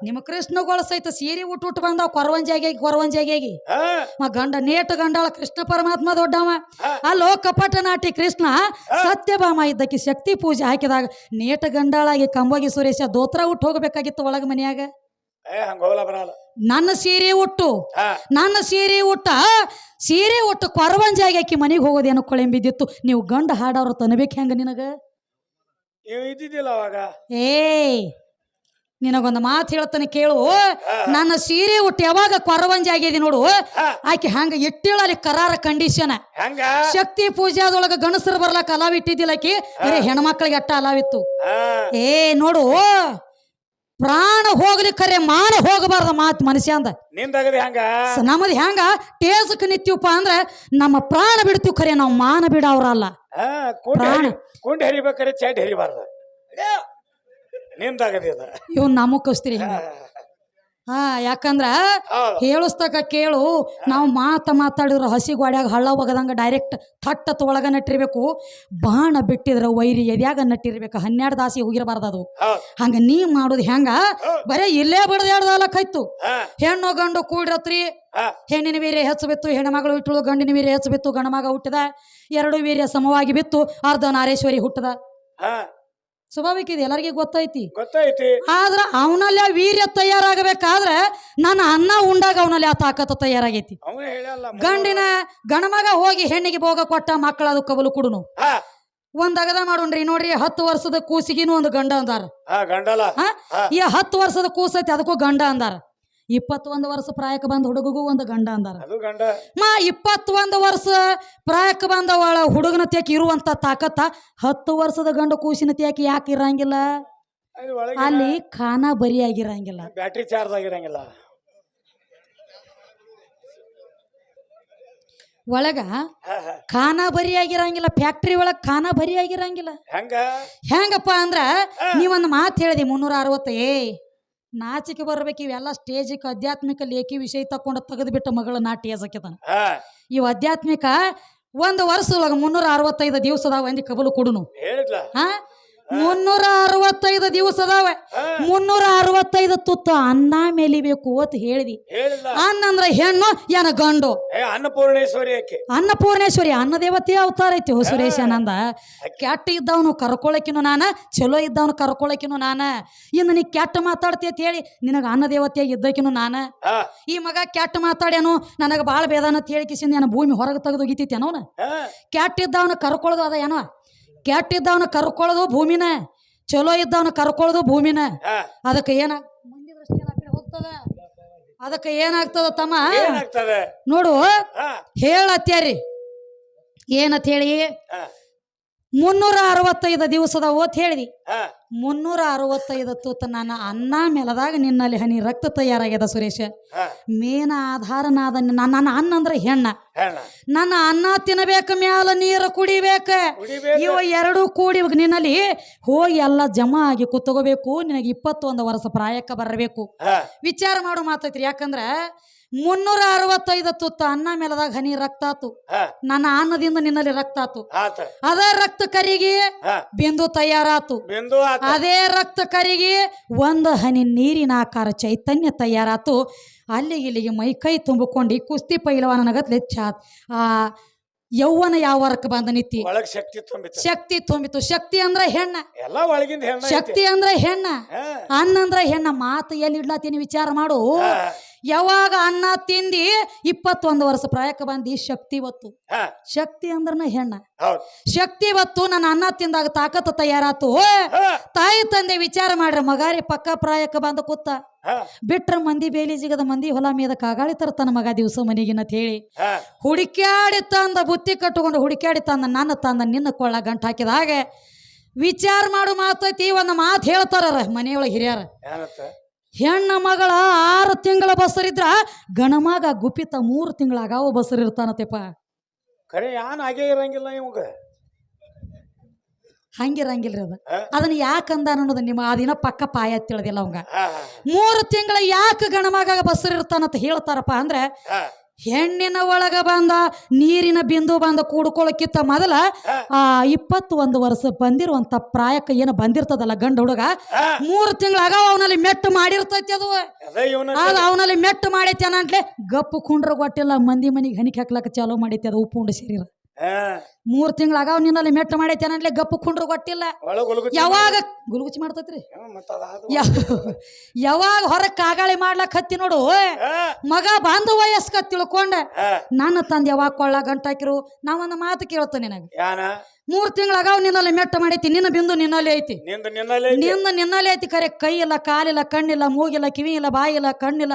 ನಿಮ್ಮ ಕೃಷ್ಣಗಳು ಸಹಿತ ಸೀರೆ ಉಟ್ಟು ಉಟ್ಟು ಬಂದಾವ ಕೊರವಂಜಾಗಿ ಮ ಗಂಡ ನೇಟ ಗಂಡಾಳ ಕೃಷ್ಣ ಪರಮಾತ್ಮ ದೊಡ್ಡವ. ಅಲ್ಲೋ ಕಪಟ ನಾಟಿ ಕೃಷ್ಣ ಸತ್ಯಭಾಮ ಇದ್ದಕ್ಕೆ ಶಕ್ತಿ ಪೂಜೆ ಹಾಕಿದಾಗ ನೇಟ ಗಂಡಾಳಾಗಿ ಕಂಬೋಗಿ ಸುರೇಶ ದೋತ್ರ ಉಟ್ಟು ಹೋಗ್ಬೇಕಾಗಿತ್ತು ಒಳಗ ಮನ್ಯಾಗ. ನನ್ನ ಸೀರೆ ಉಟ್ಟು ಹಾ. ನನ್ನ ಸೀರೆ ಉಟ್ಟ ಸೀರೆ ಉಟ್ಟು ಕೊರವಂಜಾಗಿ ಆಕಿ ಮನೆಗೆ ಹೋಗೋದೇನೋ ಕೊಳೆಂಬಿದ್ದಿತ್ತು ನೀವು ಗಂಡ ಹಾಡೋರು ತನಬೇಕು ಹೆಂಗ ನಿನಗ? ಏ ಇದ್ದಿದ್ದಿಲ್ಲ ಅವಾಗ? ಏಯ್ ನಿನಗೊಂದು ಮಾತು ಹೇಳ್ತಾನೆ ಕೇಳು. ನನ್ನ ಸೀರೆ ಉಟ್ಟು ಯಾವಾಗ ಕೊರವಂಜಾಗಿದೆ ನೋಡು. ಹಾ. ಆಕೆ ಹಂಗ ಇಟ್ಟಿಳಲಿ ಕರಾರ ಕಂಡೀಷನ್ ಶಕ್ತಿ ಶಕ್ತಿ ಪೂಜಾದೊಳಗ ಗಣಸರು ಬರ್ಲಾಕ ಅಲಾವ್ ಇಟ್ಟಿದ್ದಿಲ್ಲ ಆಕಿ. ಬರೀ ಹೆಣ್ಮಕ್ಳಿಗೆ ಅಟ್ಟ ಅಲಾವಿತ್ತು ಏ ನೋಡು. ಪ್ರಾಣ ಹೋಗ್ಲಿ ಕರೆ ಮಾನ ಹೋಗಬಾರ್ದ ಮಾತು ಮನುಷ್ಯ ಅಂದ. ನಿಂದಗದಿ ಹಂಗ ನಮ್ಮದು ಹೆಂಗ ಟೇಸಕ್ ನಿಂತೀವಪ್ಪ ಅಂದ್ರೆ ನಮ್ಮ ಪ್ರಾಣ ಬಿಡ್ತೀವಿ ಕರೆ ನಾವು ಮಾನ ಬಿಡವ್ರಲ್ಲ ಹಾ ಕುಂಡಿ ಪ್ರಾಣ. ಹರಿ ಕುಂಡಿ ಹರಿಬೇಕಾರೆ ಚಡ್ ಹರಿಬಾರ್ದು. ನಿಂದಾಗದಿ ಅದ. ಇವ್ ನಮಗ್ ಕಸ್ತೀರಿ ಹಿಂಗ. ಹಾ ಯಾಕಂದ್ರ ಹೇಳಸ್ತಕ ಕೇಳು ನಾವು ಮಾತ ಮಾತಾಡಿದ್ರ ಹಸಿ ಗೋಡ್ಯಾಗ ಹಳ್ಳ ಒಗದಂಗ ಡೈರೆಕ್ಟ್ ಥಟ್ಟ ತೊಳಗ ನಟ್ಟಿರ್ಬೇಕು ಬಾಣ ಬಿಟ್ಟಿದ್ರ ವೈರಿ ಎದ್ಯಾಗ ನಟ್ಟಿರ್ಬೇಕು ಹನ್ನೆರಡು ದಾಸಿ ಹೋಗಿರಬಾರ್ದು ಅದು. ಹಂಗ ನೀ ಮಾಡೋದು ಹೆಂಗ? ಬರೇ ಇಲ್ಲೇ ಬಡದಾಡ್ದಲ್ಲ ಕೈತು ಹೆಣ್ಣು ಗಂಡು ಕೂಡಿರತ್ರಿ. ಹೆಣ್ಣಿನ ವೀರ್ಯ ಹೆಚ್ಚು ಬಿತ್ತು ಹೆಣ್ಣುಮಗಳು ಇಟ್ಟಳು ಗಂಡಿನ ವೀರ್ಯ ಹೆಚ್ಚು ಬಿತ್ತು ಗಣಮಗ ಹುಟ್ಟದ ಎರಡು ವೀರ್ಯ ಸಮವಾಗಿ ಬಿತ್ತು ಅರ್ಧ ನಾರೇಶ್ವರಿ ಹುಟ್ಟದ. ಸ್ವಾಭಾವಿಕ ಇದು ಎಲ್ಲರಿಗೂ ಗೊತ್ತೈತಿ. ಗೊತ್ತೈತಿ. ಆದ್ರೆ ಅವನಲ್ಲಿ ಆ ವೀರ್ಯ ತಯಾರಾಗಬೇಕಾದ್ರೆ ನನ್ನ ಅನ್ನ ಉಂಡಾಗ ಅವನಲ್ಲಿ ಆ ತಾಕತ್ತ ತಯಾರಾಗೈತಿ. ಗಂಡಿನ ಗಣಮಗ ಹೋಗಿ ಹೆಣ್ಣಿಗೆ ಭೋಗ ಕೊಟ್ಟ ಮಕ್ಕಳ ಅದು ಕಬಲು ಕುಡುನು. ಒಂದ್ ಅಗದ ಮಾಡೋಣ್ರಿ ನೋಡ್ರಿ ಹತ್ತು ವರ್ಷದ ಕೂಸಿಗಿನೂ ಒಂದು ಗಂಡ ಅಂದಾರ. ಈ ಹತ್ತು ವರ್ಷದ ಕೂಸೈತಿ ಅದಕ್ಕೂ ಗಂಡ ಅಂದಾರ. ಇಪ್ಪತ್ತೊಂದು ವರ್ಷ ಪ್ರಾಯಕ್ಕೆ ಬಂದ ಹುಡುಗಗೂ ಒಂದು ಗಂಡ ಅಂದಾರ. ಅದು ಗಂಡ. ಮಾ ಇಪ್ಪತ್ತೊಂದು ವರ್ಷ ಪ್ರಾಯಕ್ಕೆ ಬಂದ ಒಳ ಹುಡುಗನ ತ್ಯಾಕೆ ಇರುವಂತ ತಾಕತ್ತ ಹತ್ತು ವರ್ಷದ ಗಂಡು ಕೂಸಿನ ತ್ಯಾಕೆ ಯಾಕೆ ಇರಂಗಿಲ್ಲ? ಅಲ್ಲಿ ಒಳಗೆ ಅಲ್ಲಿ ಖಾನ ಬರಿಯಾಗಿರಂಗಿಲ್ಲ ಬ್ಯಾಟ್ರಿ ಚಾರ್ಜ್ ಆಗಿರಂಗಿಲ್ಲ. ಒಳಗ ಖಾನ ಬರಿ ಆಗಿರಂಗಿಲ್ಲ ಬರಿಯಾಗಿರಂಗಿಲ್ಲ ಫ್ಯಾಕ್ಟ್ರಿ ಒಳಗ ಖಾನ ಬರಿಯಾಗಿರಂಗಿಲ್ಲ ಹೆಂಗ? ಹೆಂಗಪ್ಪ ಅಂದ್ರ ನೀವೊಂದು ಮಾತು ಹೇಳಿದೆ ಮುನ್ನೂರ ಅರವತ್ತು ಏ. ನಾಚಿಕೆ ಬರ್ಬೇಕು ಇವೆಲ್ಲ ಸ್ಟೇಜಿಗೆ ಆಧ್ಯಾತ್ಮಿಕ ಲೇಖಿ ವಿಷಯ ತಕೊಂಡು ತೆಗೆದುಬಿಟ್ಟ ಮಗಳ ನಾಟಿ ಸಕ್ಯತನ ಇವ್ ಆಧ್ಯಾತ್ಮಿಕ ಒಂದು ಒಳಗ ಮುನ್ನೂರ ಅರವತ್ತೈದು ದಿವಸದಾಗ ಒಂದು ಕಬಲು ಕೊಡುನು. ಹಾ? ಮುನ್ನೂರ ಅರವತ್ತೈದು ದಿವಸ ಅದಾವ. ಮುನ್ನೂರ ಅರವತ್ತೈದು ತುತ್ತ ಅನ್ನ ಮೇಲಿಬೇಕು ಅಂತ ಹೇಳಿದಿ. ಅನ್ನಂದ್ರ ಅನ್ನ ಅಂದ್ರೆ ಹೆಣ್ಣು ಏನ ಗಂಡು. ಅನ್ನಪೂರ್ಣೇಶ್ವರಿ ಅನ್ನಪೂರ್ಣೇಶ್ವರಿ ಅನ್ನ ದೇವತೆ ಅವತಾರ ಐತಿ ಸುರೇಶ ನಂದ. ಕೆಟ್ಟ ಇದ್ದವನು ಕರ್ಕೊಳಕಿನು ನಾನ ಚಲೋ ಇದ್ದವನು ಕರ್ಕೊಳಕಿನು ನಾನ. ಇನ್ನು ನೀ ಕೆಟ್ಟ ಮಾತಾಡ್ತಿ ಅಂತ ಹೇಳಿ ನಿನಗ ಅನ್ನ ದೇವತೆ ಇದ್ದಕಿನು ನಾನ ಈ ಮಗ ಕೆಟ್ಟ ಮಾತಾಡ್ಯಾನು ನನಗ ಬಾಳ ಬೇದಾನ ಅಂತ ಹೇಳಿ ಕಿಸಿಂದ ಭೂಮಿ ಹೊರಗೆ ತೆಗೆದು ಹಾ. ಕೆಟ್ಟ ಇದ್ದವನು ಕರ್ಕೊಳ್ಳೋದು ಅದ ಏನೋ? ಕೆಟ್ಟ ಇದ್ದವನ ಕರ್ಕೊಳ್ಳೋದು ಭೂಮಿನ ಚಲೋ ಇದ್ದವನ ಕರ್ಕೊಳ್ಳೋದು ಭೂಮಿನ. ಅದಕ್ಕೆ ಏನ? ಮುಂದಿನ ದೃಷ್ಟಿ ಎಲ್ಲ ಆ ಕಡೆ ಹೋಗ್ತದ? ಅದಕ್ಕೆ ಏನಾಗ್ತದ ತಮ್ಮ? ನೋಡು ಹಾ. ಹೇಳತ್ಯಾರಿ. ಏನತ್ ಹೇಳಿ? ಹಾ. ಮುನ್ನೂರ ಅರವತ್ತೈದು ದಿವಸದ ಓತ್ ಹೇಳಿದಿ. ಮುನ್ನೂರ ಅರವತ್ತೈದು ತೂತ ನನ್ನ ಅನ್ನ ಮೇಲದಾಗ ನಿನ್ನಲ್ಲಿ ಹನಿ ರಕ್ತ ತಯಾರಾಗ್ಯದ ಸುರೇಶ. ಮೇನ ಆಧಾರನಾದ ನನ್ನ ಅನ್ನ ಅಂದ್ರೆ ಹೆಣ್ಣ. ನನ್ನ ಅನ್ನ ತಿನ್ನಬೇಕು ಮ್ಯಾಲ ನೀರು ಕುಡಿಬೇಕ. ಇವ ಎರಡು ಕೂಡಿ ನಿನ್ನಲ್ಲಿ ಹೋಗಿ ಎಲ್ಲ ಜಮಾ ಆಗಿ ಕುತ್ಕೋಬೇಕು ನಿನಗೆ ಇಪ್ಪತ್ತೊಂದು ವರ್ಷ ಪ್ರಾಯಕ್ಕೆ ಬರಬೇಕು. ವಿಚಾರ ಮಾಡು ಮಾತೈತ್ರಿ. ಯಾಕಂದ್ರ ಮುನ್ನೂರ ಅರವತ್ತೈದು ತುತ್ತ ಅನ್ನ ಮೇಲದಾಗ ಹನಿ ರಕ್ತ ಆತು. ನನ್ನ ಅನ್ನದಿಂದ ನಿನ್ನಲ್ಲಿ ರಕ್ತ ಆತು. ಅದೇ ರಕ್ತ ಕರಿಗೆ ಬಿಂದು ತಯಾರಾತು. ಅದೇ ರಕ್ತ ಕರಿಗೆ ಒಂದು ಹನಿ ನೀರಿನ ಆಕಾರ ಚೈತನ್ಯ ತಯಾರಾತು. ಅಲ್ಲಿಗೆ ಇಲ್ಲಿಗೆ ಮೈ ಕೈ ತುಂಬಿಕೊಂಡು ಕುಸ್ತಿ ಪೈಲವಾನಗತ್ಲೆ ಚಾತ್. ಆ ಯೌವನ ಯಾವ ವರ್ಕ್ ಬಂದ ನಿತ್ತಿ ಒಳಗ್ ಶಕ್ತಿ ತುಂಬಿತ್ತು. ಶಕ್ತಿ ತುಂಬಿತು ಶಕ್ತಿ ಅಂದ್ರೆ ಹೆಣ್ಣ. ಎಲ್ಲ ಒಳಗಿಂದ ಹೆಣ್ಣ ಶಕ್ತಿ ಅಂದ್ರೆ ಹೆಣ್ಣ. ಅನ್ನ ಅಂದ್ರೆ ಹೆಣ್ಣ. ಮಾತು ಎಲ್ಲಿ ಇಡ್ಲಾತೀನಿ ವಿಚಾರ ಮಾಡು. ಯಾವಾಗ ಅನ್ನ ತಿಂದಿ ಇಪ್ಪತ್ತೊಂದು ವರ್ಷ ಪ್ರಾಯಕ್ಕೆ ಬಂದಿ ಶಕ್ತಿ ಒತ್ತು ಶಕ್ತಿ ಅಂದ್ರನ ಹೆಣ್ಣ. ಶಕ್ತಿ ಇವತ್ತು ನನ್ನ ಅನ್ನ ತಿಂದಾಗ ತಾಕತ್ತು ತಯಾರಾತು. ತಾಯಿ ತಂದೆ ವಿಚಾರ ಮಾಡ್ರ. ಮಗಾರಿ ಪಕ್ಕ ಪ್ರಾಯಕ್ಕೆ ಬಂದ ಕೂತ. ಬಿಟ್ರ ಮಂದಿ ಬೇಲಿ ಜಿಗದ ಮಂದಿ ಹೊಲ ಮೇದ ಕಾಗಾಳಿ ತರ್ತಾನ ಮಗ ದಿವಸ ಮನೆಗಿನ ಹೇಳಿ. ಹುಡುಕಾಡಿ ಹುಡುಕ್ಯಾಡಿ ತಂದ ಬುತ್ತಿ ಕಟ್ಟುಕೊಂಡು ಹುಡುಕ್ಯಾಡಿ ತಂದ ನನ್ನ ತಂದ ನಿನ್ನ ಕೊಳ್ಳ ಗಂಟು ಹಾಕಿದ ಹಾಗೆ ವಿಚಾರ ಮಾಡು ಮಾತೈತಿ ಒಂದು ಮಾತು ಹೇಳ್ತಾರ ಮನೆಯೊಳಗೆ ಹಿರಿಯರ. ಹೆಣ್ಣ ಮಗಳ ಆರು ತಿಂಗಳ ಬಸರಿದ್ರ ಗಣಮಗ ಗುಪಿತ ಮೂರು ತಿಂಗಳಾಗಾವ ಬಸರ್ ಇರ್ತಾನತೆಪ್ಪ ಖರೆ ಯಾನ್ ಹಾಗೆ ಇರಂಗಿಲ್ಲ ಇವಾಗ? ಹಂಗಿರಂಗಿಲ್ರಿ ಅದು. ಅದನ್ನ ಅದನ್ನ ಯಾಕಂದ ಅನ್ನೋದು ನಿಮ್ಮ ಆ ದಿನ ಪಕ್ಕ ಪಾಯ ತಿಳಿದಿಲ್ಲ ಅವಂಗ. ಮೂರು ತಿಂಗಳ ಯಾಕೆ ಗಣಮಗ ಬಸರ್ ಇರ್ತಾನಂತ ಹೇಳ್ತಾರಪ್ಪ ಅಂದ್ರೆ. ಹೆಣ್ಣಿನ ಒಳಗ ಬಂದ ನೀರಿನ ಬಿಂದು ಬಂದ ಕೂಡ್ಕೊಳಕ್ಕಿಂತ ಮೊದಲ. ಆ ಇಪ್ಪತ್ತು ಒಂದು ವರ್ಷ ಬಂದಿರುವಂತ ಪ್ರಾಯಕ್ಕೆ ಏನು ಬಂದಿರ್ತದಲ್ಲ ಗಂಡ ಹುಡುಗ ಮೂರು ತಿಂಗಳಾಗ ಅವನಲ್ಲಿ ಮೆಟ್ಟು ಮಾಡಿರ್ತೈತಿ ಅದು ಅದೇ ಅವನಲ್ಲಿ ಮೆಟ್ಟು ಮಾಡೈತಿ ಅನ್ನಂಟ್ಲೆ ಗಪ್ಪು ಕುಂಡ್ರ ಗೊಟ್ಟಿಲ್ಲ ಮಂದಿ ಮನಿಗೆ ಹನಿಕೆ ಹಾಕ್ಲಕ್ಕ ಚಾಲೋ ಮಾಡೈತಿ ಅದು ಉಪ್ಪು ಉಂಡ ಶರೀರ. ಮೂರು ತಿಂಗಳಾಗ ನಿನ್ನಲ್ಲಿ ಮೆಟ್ಟು ಮಾಡೈತೇನಲ್ಲಿ ಗಪ್ಪು ಕುಂಡ್ರು ಗೊತ್ತಿಲ್ಲ. ಯಾವಾಗ ಗುಲುಗುಚಿ ಮಾಡ್ತೈತ್ರಿ? ಯಾವಾಗ ಹೊರಗೆ ಕಾಗಾಳಿ ಮಾಡ್ಲಕ್ ಹತ್ತಿ ನೋಡು. ಮಗ ಬಾಂಧ ವಯಸ್ಕ ತಿಳ್ಕೊಂಡ. ನನ್ನ ತಂದೆ ಯಾವಾಗ ಕೊಳ್ಳ ಗಂಟಾಕಿರು? ನಾವೊಂದು ಮಾತು ಕೇಳ್ತೇನೆ ನಿನಗೆ. ಮೂರು ತಿಂಗಳಾಗ ನಿನ್ನಲ್ಲಿ ಮೆಟ್ಟ ಮಾಡೈತಿ ನಿನ್ನ ಬಿಂದು ನಿನ್ನಲ್ಲಿ ಐತಿ. ನಿಂದ ನಿನ್ನಲ್ಲೇ ಐತಿ. ನಿನ್ನ ನಿನ್ನಲ್ಲಿ ಐತಿ ಖರೆ ಕೈ ಇಲ್ಲ ಕಾಲಿಲ್ಲ ಕಣ್ಣಿಲ್ಲ ಮೂಗಿಲ್ಲ ಕಿವಿ ಇಲ್ಲ ಬಾಯಿಲ್ಲ ಕಣ್ಣಿಲ್ಲ.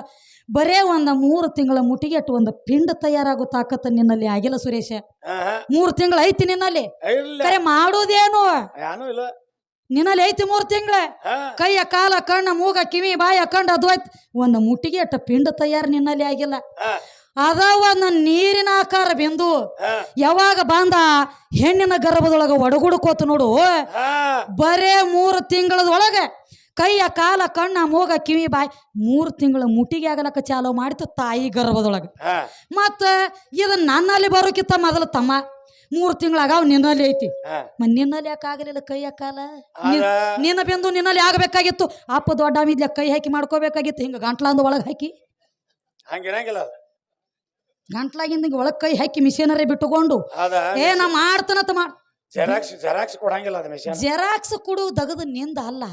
ಬರೇ ಒಂದ ಮೂರು ತಿಂಗಳ ಮುಟಿಗೆಟ್ಟು ಒಂದು ಪಿಂಡ ತಯಾರಾಗೋ ತಾಕತ್ತ ನಿನ್ನಲ್ಲಿ ಆಗಿಲ್ಲ ಸುರೇಶ. ಮೂರ್. ಮೂರು ತಿಂಗಳ ಐತಿ ನಿನ್ನಲ್ಲಿ. ಕರೆ ಖರೆ ಮಾಡೋದೇನು ಇಲ್ಲ. ನಿನ್ನಲ್ಲಿ ಐತಿ ಮೂರು ತಿಂಗಳ. ಹಾ. ಕೈಯ ಕಾಲ ಕಣ್ಣ ಮೂಗ ಕಿವಿ ಬಾಯ ಕಂಡ ಅದು ಐತಿ. ಒಂದು ಮುಟ್ಟಿಗೆ ಅಟ್ಟ ಪಿಂಡ ತಯಾರು ನಿನ್ನಲ್ಲಿ ಆಗಿಲ್ಲ. ಹಾ. ಅದ ನನ್ನ ನೀರಿನ ಆಕಾರ ಬಿಂದು ಯಾವಾಗ ಬಂದ ಹೆಣ್ಣಿನ ಗರ್ಭದೊಳಗ ಒಡಗುಡ್ಕೋತ ನೋಡು. ಬರೇ ಮೂರು ತಿಂಗಳದೊಳಗೆ ಕೈಯ ಕಾಲ ಕಣ್ಣ ಮೂಗ ಕಿವಿ ಬಾಯಿ ಮೂರು ತಿಂಗಳ ಮುಟ್ಟಿಗೆ ಆಗಲಕ್ಕ ಚಾಲೋ ಮಾಡಿತು ತಾಯಿ ಗರ್ಭದೊಳಗೆ. ಮತ್ತ ಇದು ನನ್ನಲ್ಲಿ ಬರೋಕಿತ್ತ ಮೊದಲು ತಮ್ಮ. ಮೂರು ತಿಂಗಳಾಗ ಅವ್ ನಿನ್ನಲ್ಲಿ ಐತಿ. ಮತ್ ನಿನ್ನಲ್ಲಿ ಯಾಕೆ ಆಗಲಿಲ್ಲ ಕೈಯ ಕಾಲ? ನಿನ್ನ ಬಿಂದು ನಿನ್ನಲ್ಲಿ ಆಗಬೇಕಾಗಿತ್ತು. ಅಪ್ಪ ದೊಡ್ಡ ಮಿದ್ಲೆ ಕೈ ಹಾಕಿ ಮಾಡ್ಕೋಬೇಕಾಗಿತ್ತು. ಹಿಂಗ ಗಂಟ್ಲಾಂದ ಒಳಗೆ ಹಾಕಿ. ಹಂಗಿರಂಗಿಲ್ಲ ಗಂಟ್ಲಾಗಿಂದ ಒಳಗೆ ಕೈ ಹಾಕಿ ಮಿಷನರಿ ಬಿಟ್ಟುಕೊಂಡು ಏ ನಾ ಮಾಡ್ತನತ ಮಾಡ್ ಜೆರಾಕ್ಸ್ ಜೆರಾಕ್ಸ್ ಕೊಡಂಗಿಲ್ಲ ಅದು ಮಿಷನ್. ಜೆರಾಕ್ಸ್ ಕೊಡು ದಗದ ನಿಂದ ಅಲ್ಲ.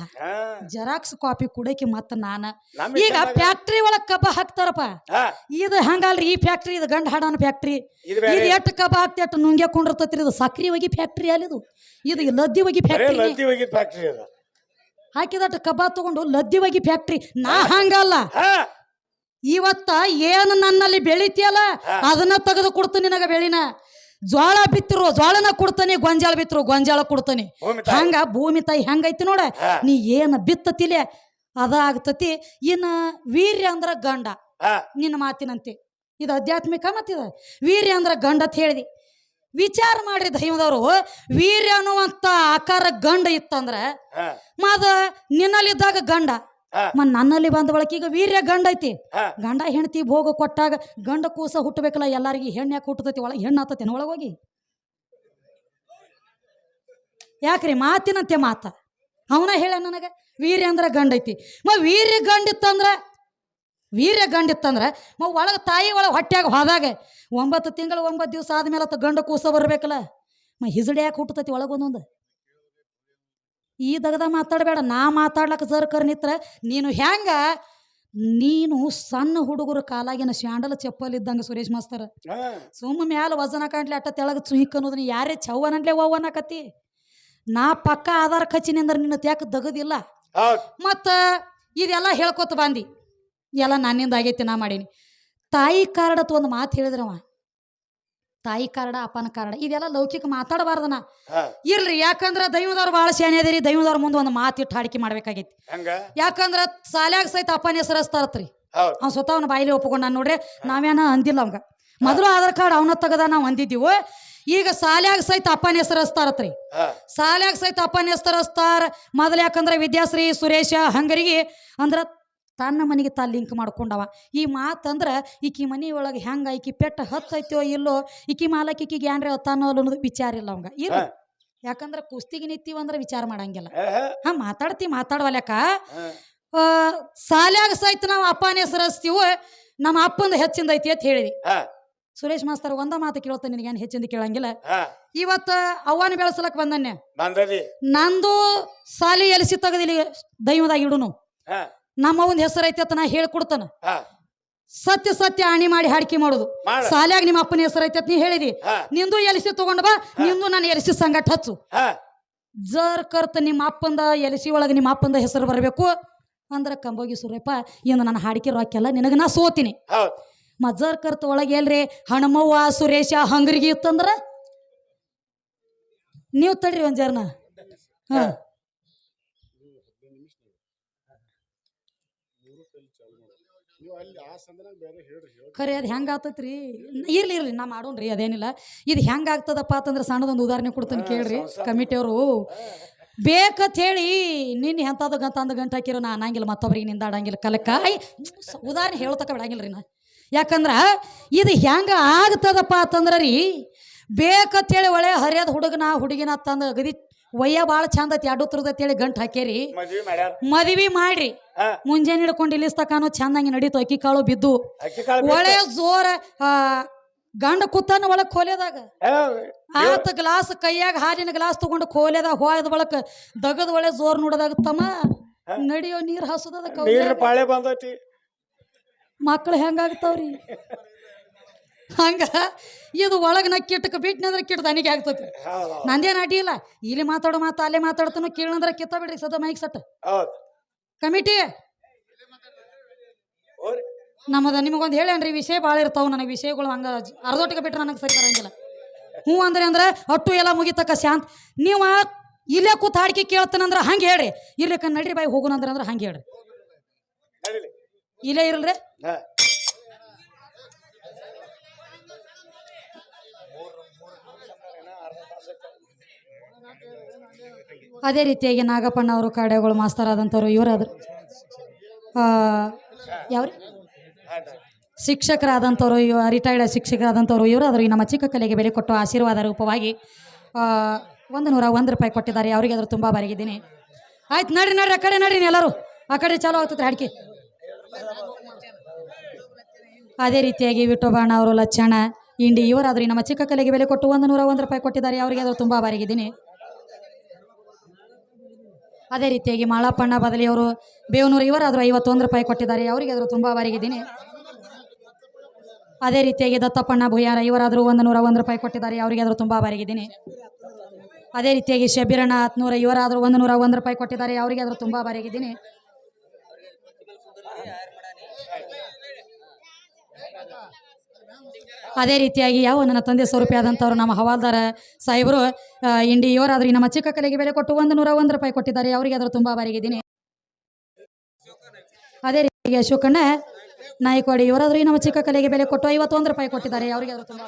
ಜೆರಾಕ್ಸ್ ಕಾಪಿ ಕುಡಕಿ ಮತ್ತ ನಾನ. ಈಗ ಫ್ಯಾಕ್ಟ್ರಿ ಒಳಗ್ ಕಬ್ಬ ಹಾಕ್ತಾರಪ್ಪ. ಇದು ಹಂಗಲ್ರಿ ಈ ಫ್ಯಾಕ್ಟ್ರಿ ಇದು ಗಂಡ ಹಾಡಾನ ಫ್ಯಾಕ್ಟ್ರಿ. ಇದು ಎಷ್ಟು ಕಬ್ಬ ಹಾಕ್ತಿ ಎಟ್ಟು ನುಂಗೆ ಕೊಂಡಿರ್ತೈತ್ರಿ ಇದು ಸಕ್ರಿ ಹೋಗಿ ಫ್ಯಾಕ್ಟ್ರಿ ಅಲ್ಲಿ ಇದು. ಇದು ಲದ್ದಿ ಹೋಗಿ ಫ್ಯಾಕ್ಟ್ರಿ. ಹಾಕಿದಟ್ಟು ಕಬ್ಬ ತಗೊಂಡು ಲದ್ದಿ ಹೋಗಿ ಫ್ಯಾಕ್ಟ್ರಿ. ನಾ ಹಂಗಲ್ಲ. ಇವತ್ತ ಏನು ನನ್ನಲ್ಲಿ ಬೆಳಿತಿಯಲ್ಲ. ಅದನ್ನ ತೆಗೆದು ಕೊಡ್ತೀನಿ ನಿನಗ ಬೆಳಿನ. ಜ್ವಾಳ ಬಿತ್ತರು ಜ್ವಾಳನ ಕೊಡ್ತಾನೆ ಗೊಂಜಾಳ ಬಿತ್ತರು ಗೊಂಜಾಳ ಕೊಡ್ತಾನೆ. ಹಂಗ ಭೂಮಿ ತಾಯಿ ಹೆಂಗೈತಿ ನೋಡ? ನೀ ಏನು ಬಿತ್ತತಿಲೆ? ಅದ ಆಗ್ತತಿ ಇನ್ನ ವೀರ್ಯ ಅಂದ್ರ ಗಂಡ. ನಿನ್ನ ಮಾತಿನಂತೆ. ಇದು ಆಧ್ಯಾತ್ಮಿಕ ಮತ್ತಿದ ವೀರ್ಯ ಅಂದ್ರ ಗಂಡ ಅಂತ ಹೇಳಿದಿ. ವಿಚಾರ ಮಾಡ್ರಿ ದೈವದವರು ವೀರ್ಯ ಅನ್ನುವಂತ ಆಕಾರ ಗಂಡ ಇತ್ತಂದ್ರ ಮಾದ ಮದ ನಿನ್ನಲ್ಲಿದ್ದಾಗ ಗಂಡ. ನನ್ನಲ್ಲಿ ಬಂದ ಬಳಕ ಈಗ ವೀರ್ಯ ಗಂಡ ಐತಿ. ಗಂಡ ಹೆಂಡತಿ ಭೋಗ ಕೊಟ್ಟಾಗ ಗಂಡ ಕೂಸ ಹುಟ್ಟಬೇಕಲ್ಲ ಎಲ್ಲಾರಿಗೆ ಹೆಣ್ಣು ಯಾಕೆ ಹುಟ್ಟತೈತಿ ಒಳಗೆ ಹೆಣ್ಣು ಆತತೇನ ಒಳಗೋಗಿ ಯಾಕ್ರಿ ಮಾತಿನಂತೆ ಮಾತ? ಅವನ ಹೇಳ ನನಗೆ ವೀರ್ಯ ಅಂದ್ರೆ ಗಂಡ ಐತಿ. ಮ ವೀರ್ಯ ಗಂಡ ಇತ್ತಂದ್ರ ವೀರ್ಯ ಗಂಡ ಇತ್ತಂದ್ರ ಮ ಒಳಗೆ ತಾಯಿ ಒಳಗೆ ಹೊಟ್ಟೆಯಾಗ ಹೋದಾಗ ಒಂಬತ್ತು ತಿಂಗಳು ಒಂಬತ್ತು ದಿವಸ ಆದ್ಮೇಲೆ ಆತ ಗಂಡ ಕೂಸ ಬರಬೇಕಲ್ಲ ಮ ಹಿಜಡಿ ಯಾಕೆ ಹುಟ್ಟತೈತಿ ಒಳಗೊಂದೊಂದು. ಈ ದಗದ ಮಾತಾಡಬೇಡ ನಾ ಮಾತಾಡ್ಲಕ್ಕ ಸರ್ಕರ್ ನಿತ್ರ. ನೀನು ಹೆಂಗ ನೀನು ಸಣ್ಣ ಹುಡುಗರು ಕಾಲಾಗಿನ ಶ್ಯಾಂಡಲ್ ಚಪ್ಪಲ್ ಇದ್ದಂಗ ಸುರೇಶ್ ಮಾಸ್ತರ. ಸುಮ್ಮ ಮ್ಯಾಲ ವಜನ ಕಾಣ್ಲಿ ಅಟ್ಟ ತೆಳಗ ಚುಹಿಕ್ ಅನ್ನೋದು ನೀ ಯಾರೇ ಚವ್ವನಂಟ್ಲೆ ಅವ್ವನಕತಿ ನಾ ಪಕ್ಕ ಆಧಾರ ಖಚಿನಿಂದ್ರ ನಿನ್ನ ತ್ಯಾಕ ದಗದಿಲ್ಲ. ಮತ್ತ ಇದೆಲ್ಲ ಹೇಳ್ಕೊತ ಬಂದಿ. ಎಲ್ಲ ನನ್ನಿಂದ ಆಗೈತಿ ನಾ ಮಾಡೀನಿ. ತಾಯಿ ಕಾರ್ಡತ್ ಒಂದು ಮಾತು ಹೇಳಿದ್ರವ ತಾಯಿ ಕಾರಣ ಅಪ್ಪನ ಕಾರಣ ಇದೆಲ್ಲ ಲೌಕಿಕ ಮಾತಾಡಬಾರ್ದನ. ಇರ್ಲಿ ಯಾಕಂದ್ರೆ ದೈವದವ್ರು ಬಹಳ ಶಾನೆ ರೀ ದೈವದವ್ರ ಮುಂದೆ ಒಂದು ಮಾತಿಟ್ಟು ಹಾಡಿಕೆ ಮಾಡ್ಬೇಕಾಗೈತಿ. ಯಾಕಂದ್ರ ಸಾಲ್ಯಾಗ ಸಹಿತ ಅಪ್ಪನ ಹೆಸರು ಅವ್ನ ಸ್ವತಃ ಅವ್ನ ಬಾಯಿಲಿ ಒಪ್ಕೊಂಡ್ ನೋಡ್ರಿ ನಾವೇನ ಅಂದಿಲ್ಲ ಅವಂಗ. ಮೊದಲು ಆಧಾರ್ ಕಾರ್ಡ್ ಅವನ ತಗದ ನಾವು ಅಂದಿದ್ದೀವು ಈಗ ಸಾಲ್ಯಾಗ ಸಹಿತ ಅಪ್ಪನ ಹೆಸರು ಹಚ್ತಾರತ್ರಿ. ಹಾ. ಸಾಲ್ಯಾಗ ಸಹಿತ ಅಪ್ಪನ ಹೆಸರು ಹಚ್ತಾರ ಮೊದಲು ಯಾಕಂದ್ರ ವಿದ್ಯಾಶ್ರೀ ಸುರೇಶ ಹಂಗರಿಗೆ ಅಂದ್ರ ತನ್ನ ಮನೆಗೆ ತಾ ಲಿಂಕ್ ಮಾಡ್ಕೊಂಡವ. ಈ ಮಾತಂದ್ರೆ ಈಕಿ ಮನೆ ಒಳಗೆ ಹೆಂಗ ಈಕಿ ಪೆಟ್ಟ ಹತ್ತೈತೋ ಇಲ್ಲೋ ಈಕಿ ಮಾಲಕ್ ಈಕಿಗೆ ಏನ್ರಿ ಹತ್ತಾನೋ ಅನ್ನೋದು ವಿಚಾರ ಇಲ್ಲ ಅವಂಗ. ಇಲ್ಲ. ಯಾಕಂದ್ರೆ ಕುಸ್ತಿಗೆ ನಿಂತೀವಿ ಅಂದ್ರೆ ವಿಚಾರ ಮಾಡಂಗಿಲ್ಲ. ಹಾ, ಮಾತಾಡ್ತಿ ಮಾತಾಡವಲ್ಯಾಕ ಸಾಲ್ಯಾಗ ಸಹಿತ ನಾವು ಅಪ್ಪನ ಹೆಸರು ಹಚ್ತೀವಿ ನಮ್ಮ ಅಪ್ಪಂದು ಹೆಚ್ಚಿಂದ ಐತಿ ಅಂತ ಹೇಳಿದಿ. ಸುರೇಶ್ ಮಾಸ್ತರ್ ಒಂದ ಮಾತು ಕೇಳ್ತಾನೆ ನಿನಗೇನು ಹೆಚ್ಚಿಂದ ಕೇಳಂಗಿಲ್ಲ. ಇವತ್ತ ಅವ್ವನ ಬೆಳೆಸಲಕ್ ಬಂದನ್ಯ ನಂದು ಸಾಲಿ ಎಲಿಸಿ ತೆಗದಿಲಿ ದೈವದಾಗ ಇಡುನು. ನಮ್ಮ ಒಂದು ಹೆಸರು ಐತಿ ಅಂತ ನಾ ಹೇಳ್ಕೊಡ್ತಾನ. ಹಾ. ಸತ್ಯ ಸತ್ಯ ಆಣಿ ಮಾಡಿ ಹಾಡಿಕೆ ಮಾಡೋದು. ಮಾಡ. ಸಾಲ್ಯಾಗ ನಿಮ್ಮ ಅಪ್ಪನ ಹೆಸರು ಐತಿ ಅಂತ ನೀ ಹೇಳಿದಿ. ಹಾ. ನಿಂದು ಎಲಿಸಿ ತಗೊಂಡ್ ಬಾ ನಿಂದು ನಾನು ಎಲಿಸಿ ಸಂಗಟ ಹಚ್ಚು. ಹಾ. ಜರ್ ಕರ್ತ ನಿಮ್ಮ ಅಪ್ಪಂದ ಎಲಿಸಿ ಒಳಗ ನಿಮ್ಮ ಅಪ್ಪಂದ ಹೆಸರು ಬರಬೇಕು. ಅಂದ್ರೆ ಕಂಬೋಗಿ ಸುರೇಪ ಇಂದು ನಾನು ಹಾಡಿಕೆ ರೊಕ್ಕೆಲ್ಲ ನಿನಗೆ ನಾ ಸೋತೀನಿ. ಹೌದ್. ಮಜರ್ ಕರ್ತ ಒಳಗೆ ಎಲ್ರಿ ಹಣಮವ್ವ ಸುರೇಶ ಹಂಗರಿಗೆ ಇತ್ತಂದ್ರ? ನೀವು ತಡ್ರಿ ಒಂದ್ ಜರ್ನ. ಹಾ. ಖರೆ ಅದು ಹೆಂಗೆ ಆಗ್ತೈತ್ರಿ? ಇರ್ಲಿ ಇರ್ಲಿ ನಾ ಮಾಡೋಣ್ರಿ ಅದೇನಿಲ್ಲ. ಇದು ಹೆಂಗೆ ಆಗ್ತದಪ್ಪ ಅಂತಂದ್ರೆ ಸಣ್ಣದೊಂದು ಉದಾಹರಣೆ ಕೊಡ್ತೀನಿ ಕೇಳ್ರಿ ಕಮಿಟಿಯವರು. ಬೇಕಂತ ಹೇಳಿ ನಿನ್ನ ಎಂಥದ್ದು ಗಂತ ಅಂದ ಗಂಟ ಹಾಕಿರೋ ನಾ ಅನ್ನಂಗಿಲ್ಲ ಮತ್ತೊಬ್ರಿಗೆ ನಿಂದಾಡಂಗಿಲ್ಲ. ಕಲಕ ಐ, ಸ- ಉದಾಹರಣೆ ಹೇಳ್ತಕ್ಕ ಬಿಡಂಗಿಲ್ಲ ರೀ ನಾ. ಯಾಕಂದ್ರೆ ಇದು ಹೆಂಗೆ ಆಗ್ತದಪ್ಪ ಅಂತಂದ್ರೆ ರೀ ಬೇಕಂತ ಹೇಳಿ ಒಳ್ಳೆ ಹರಿಯದ ಹುಡುಗನ ಹುಡುಗಿನ ತಂದು ಗದಿ ವಯ್ಯ ಭಾಳ ಚಂದ ಐತಿ ಎರಡು ತುರ್ದೈತಿ ಹೇಳಿ ಗಂಟು ಹಾಕೇರಿ. ಮದ್ವಿ ಮಾಡ್ಯಾರ? ಮದ್ವಿ ಮಾಡ್ರಿ. ಹಾ. ಮುಂಜಾನೆ ಹಿಡ್ಕೊಂಡು ಇಲ್ಲಿ ತಕಾನು ಚಂದಂಗೆ ನಡೀತು ಅಕ್ಕಿ ಕಾಳು ಬಿದ್ದು. ಅಕ್ಕಿ ಕಾಳು ಬಿತ್ತು. ಒಳ್ಳೆ ಜೋರ ಆ, ಗಂಡ ಕುತ್ತಾನ ಒಳಗ್ ಕೋಲೆದಾಗ ಆತ ಗ್ಲಾಸ್ ಕೈಯಾಗ ಹಾಲಿನ ಗ್ಲಾಸ್ ತಗೊಂಡು ಕೋಲೆದಾಗ ಹೋಯದ ಬಳಕ ದಗದ ಒಳ್ಳೆ ಜೋರ್ ನೋಡದಾಗ ತಮ್ಮ ನಡಿಯೋ ನೀರ್ ಹಸುದದ ನೀರ್ ಪಾಳೆ ಬಂದೈತಿ. ಮಕ್ಳು ಹೆಂಗಾಗ್ತಾವ್ರಿ? ಹಂಗ? ಇದು ಒಳಗೆ ನಾ ಕಿಟ್ಟಕ್ಕೆ ಬಿಟ್ನಂದ್ರೆ ಕಿಟ್ ದನಿಗೆ ಆಗ್ತೈತಿ ನಂದೇನು ಅಡ್ಡಿ ಇಲ್ಲ. ಇಲ್ಲಿ ಮಾತಾಡೋ ಮಾತು ಅಲ್ಲೇ ಮಾತಾಡ್ತಾನು ಕೇಳಂದ್ರೆ ಕಿತ್ತ ಬಿಡ್ರಿ ಸದ ಮೈಕ್ ಸಟ್ ಕಮಿಟಿ? ನಮ್ಮದ ನಿಮಗೊಂದು ಹೇಳೇನ್ರಿ ವಿಷಯ ಭಾಳ ಇರ್ತಾವ ನನಗೆ ವಿಷಯಗಳು ಹಂಗ ಅರ್ಧೊಟ್ಟಿಗೆ ಅರ್ಧೋಟಿಗೆ ಬಿಟ್ರೆ ನನಗೆ ಸರಿ ಬರಂಗಿಲ್ಲ. ಹ್ಞೂ ಅಂದ್ರೆ ಅಂದ್ರೆ ಅಟ್ಟು ಎಲ್ಲ ಮುಗಿತಕ್ಕ ಶಾಂತ್. ನೀವು ಇಲ್ಲೇ ಕೂತ್ ಹಾಡಿಕೆ ಕೇಳ್ತಾನಂದ್ರೆ ಹಂಗೆ ಹೇಳ್ರಿ. ಇರ್ಲಿಕ್ಕ ನಡ್ರಿ ಬಾಯಿ ಹೋಗೋಣ ಅಂದ್ರೆ ಅಂದ್ರೆ ಹಂಗೆ ಹೇಳ್ರಿ. ಇಲ್ಲೇ ಇರಲ್ರಿ ಹಾ ಅದೇ ರೀತಿಯಾಗಿ ನಾಗಪ್ಪಣ್ಣ ಅವರು ಕಾಡೆಗಳು ಮಾಸ್ತರ್ ಆದಂಥವ್ರು ಇವರಾದ್ರು. ಯಾವ್ರಿ? ಶಿಕ್ಷಕರಾದಂಥವ್ರು, ಇವ ರಿಟೈರ್ಡ್ ಶಿಕ್ಷಕರಾದಂಥವ್ರು ಇವರಾದರು ಈ ನಮ್ಮ ಚಿಕ್ಕ ಕಲೆಗೆ ಬೆಲೆ ಕೊಟ್ಟು ಆಶೀರ್ವಾದ ರೂಪವಾಗಿ ಒಂದು ನೂರ ಒಂದು ರೂಪಾಯಿ ಕೊಟ್ಟಿದ್ದಾರೆ. ಅವರಿಗೆ ಅದ್ರ ತುಂಬ ಬಾರಿಗಿದ್ದೀನಿ. ಆಯ್ತು, ನಡ್ರಿ ನಡ್ರಿ, ಆ ಕಡೆ ನಡ್ರಿ ಎಲ್ಲರೂ. ಆ ಕಡೆ ಚಾಲೋ ಆಗ್ತದೆ ಅಡಿಕೆ ಅದೇ ರೀತಿಯಾಗಿ ವಿಠೋಬಾಣ ಅವರು ಲಚ್ಚಣ ಇಂಡಿ ಇವರಾದ್ರೂ ನಮ್ಮ ಚಿಕ್ಕ ಕಲೆಗೆ ಬೆಲೆ ಕೊಟ್ಟು ಒಂದು ನೂರ ಒಂದು ರೂಪಾಯಿ ಕೊಟ್ಟಿದ್ದಾರೆ. ಅವರಿಗೆ ಅದ್ರ ತುಂಬ ಬಾರಿಗಿದ್ದೀನಿ. ಅದೇ ರೀತಿಯಾಗಿ ಮಾಳಪ್ಪಣ್ಣ ಬದಲಿ ಅವರು ಬೇವನೂರು ಇವರಾದರೂ ಐವತ್ತೊಂದು ರೂಪಾಯಿ ಕೊಟ್ಟಿದ್ದಾರೆ. ಅವರಿಗೆ ಅದರ ತುಂಬ ಬಾರಿಗಿದ್ದೀನಿ. ಅದೇ ರೀತಿಯಾಗಿ ದತ್ತಪ್ಪಣ್ಣ ಭುಯಾರ ಇವರಾದರೂ ಒಂದು ನೂರ ಒಂದು ರೂಪಾಯಿ ಕೊಟ್ಟಿದ್ದಾರೆ. ಅವರಿಗೆ ಅದರ ತುಂಬ ಬಾರಿಗಿದ್ದೀನಿ. ಅದೇ ರೀತಿಯಾಗಿ ಶಬೀರಣ್ಣ ಹತ್ನೂರ ಇವರಾದರೂ ಒಂದು ನೂರ ಒಂದು ರೂಪಾಯಿ ಕೊಟ್ಟಿದ್ದಾರೆ. ಅವರಿಗೆ ಅದರ ತುಂಬ ಬಾರಿಗಿದ್ದೀನಿ. ಅದೇ ರೀತಿಯಾಗಿ ಯಾವ ನನ್ನ ತಂದೆ ಸ್ವರೂಪಿ ಆದಂಥವ್ರು ನಮ್ಮ ಹವಾಲ್ದಾರ ಸಾಹೇಬರು ಇಂಡಿ ಇವರಾದ್ರೂ ನಮ್ಮ ಚಿಕ್ಕ ಕಲೆಗೆ ಬೆಲೆ ಕೊಟ್ಟು ಒಂದು ನೂರ ಒಂದು ರೂಪಾಯಿ ಕೊಟ್ಟಿದ್ದಾರೆ. ಅವರಿಗೆ ಅದರ ತುಂಬ ಬಾರಿಗಿದ್ದೀನಿ ಅದೇ ರೀತಿಯಾಗಿ ಅಶೋಕಣ್ಣ ನಾಯಕವಾಡಿ, ಇವರಾದ್ರೂ ನಮ್ಮ ಚಿಕ್ಕ ಕಲೆಗೆ ಬೆಲೆ ಕೊಟ್ಟು ಐವತ್ತೊಂದು ರೂಪಾಯಿ ಕೊಟ್ಟಿದ್ದಾರೆ. ಅವರಿಗೆ ಅದರ ತುಂಬ